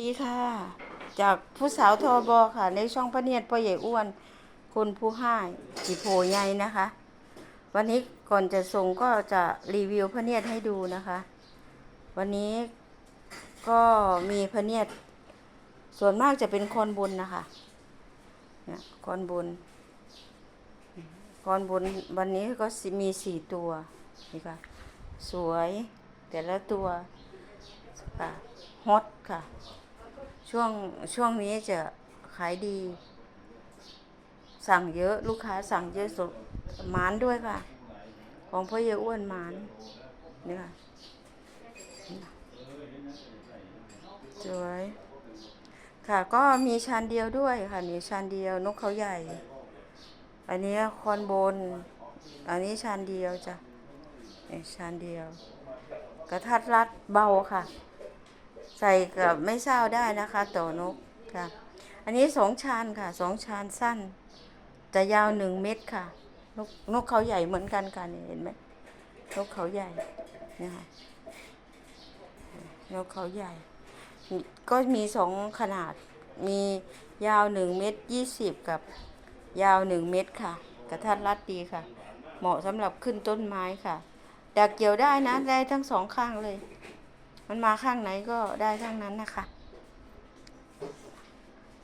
ดีค่ะ จากผู้สาวทอบอค่ะ ในช่องพระเนียดพ่อใหญ่อ้วน คนผู้ให้จีโพใหญ่นะคะ วันนี้ก่อนจะส่งก็จะรีวิวพระเนียดให้ดูนะคะ วันนี้ก็มีพระเนียดส่วนมากจะเป็นคอนบุญนะคะเนี่ยคอนบุญคอนบุญวันนี้ก็มีสี่ตัวนี่ค่ะ สวยแต่ละตัวค่ะฮอตค่ะ ช่วงช่วงนี้จะขายดี สั่งเยอะลูกค้าสั่งเยอะสุดหมานด้วยค่ะ ของพ่อเยอ้วนหมานนี่ค่ะสวยค่ะก็มีชานเดียวด้วยค่ะ มีชานเดียวนกเขาใหญ่ อันนี้คอนบน อันนี้ชานเดียวจ้ะนี่ชานเดียว กระทัดรัดเบาค่ะ ใส่กับไม่เศร้าได้นะคะ ต่อนกค่ะ อันนี้สองชานค่ะสองชานสั้น จะยาวหนึ่งเมตรค่ะ นกนกเขาใหญ่เหมือนกันค่ะนี่เห็นไหมนกเขาใหญ่นี่ค่ะนกเขาใหญ่ ก็มีสองขนาดมียาวหนึ่งเมตรยี่สิบกับยาวหนึ่งเมตรค่ะ กระทัดรัดดีค่ะ เหมาะสำหรับขึ้นต้นไม้ค่ะดักเกี่ยวได้นะ ได้ทั้งสองข้างเลย มันมาข้างไหนก็ได้ทั้งนั้นนะคะ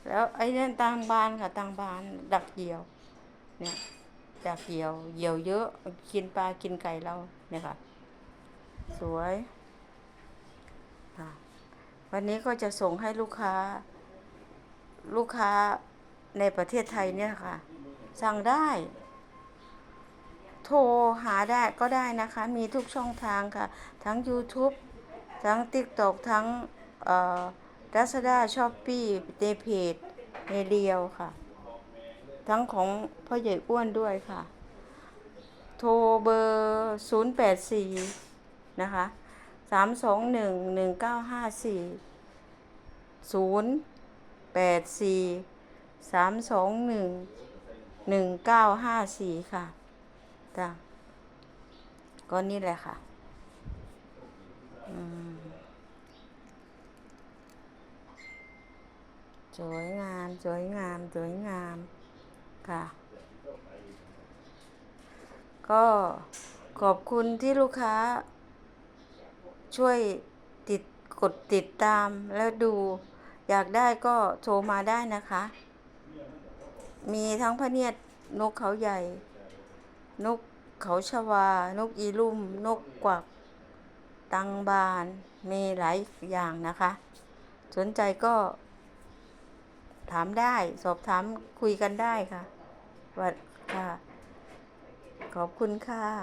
แล้วไอ้เนั่นตังบานค่ะตังบานดักเหี่ยว เนี่ยดักเหี่ยวเหยี่ยวเยอะกินปลากินไก่เราเนี่ยค่ะ สวยวันนี้ก็จะส่งให้ลูกค้า ลูกค้าในประเทศไทยเนี่ยค่ะ สั่งได้ โทรหาได้ก็ได้นะคะ มีทุกช่องทางค่ะ ทั้ง YouTube ทั้ง TikTok ทั้งเอ่อ Lazada Shopee ในเพจในเรียวค่ะ ทั้งของพ่อใหญ่อ้วนด้วยค่ะ โทรเบอร์ 084 นะคะ 321 1954 084 321 1954 ค่ะจ้ะก็นี่แหละค่ะ อืม สวยงาม สวยงาม สวยงามค่ะ ก็ขอบคุณที่ลูกค้า ช่วยติดกดติดตามแล้วดู อยากได้ก็โทรมาได้นะคะ มีทั้งพระเนียดนกเขาใหญ่ นกเขาชวา นกอีลุ่ม นกกวัก ตังบาน มีหลายอย่างนะคะ สนใจก็ ถามได้ สอบถามคุยกันได้ค่ะว่าค่ะ ขอบคุณค่ะ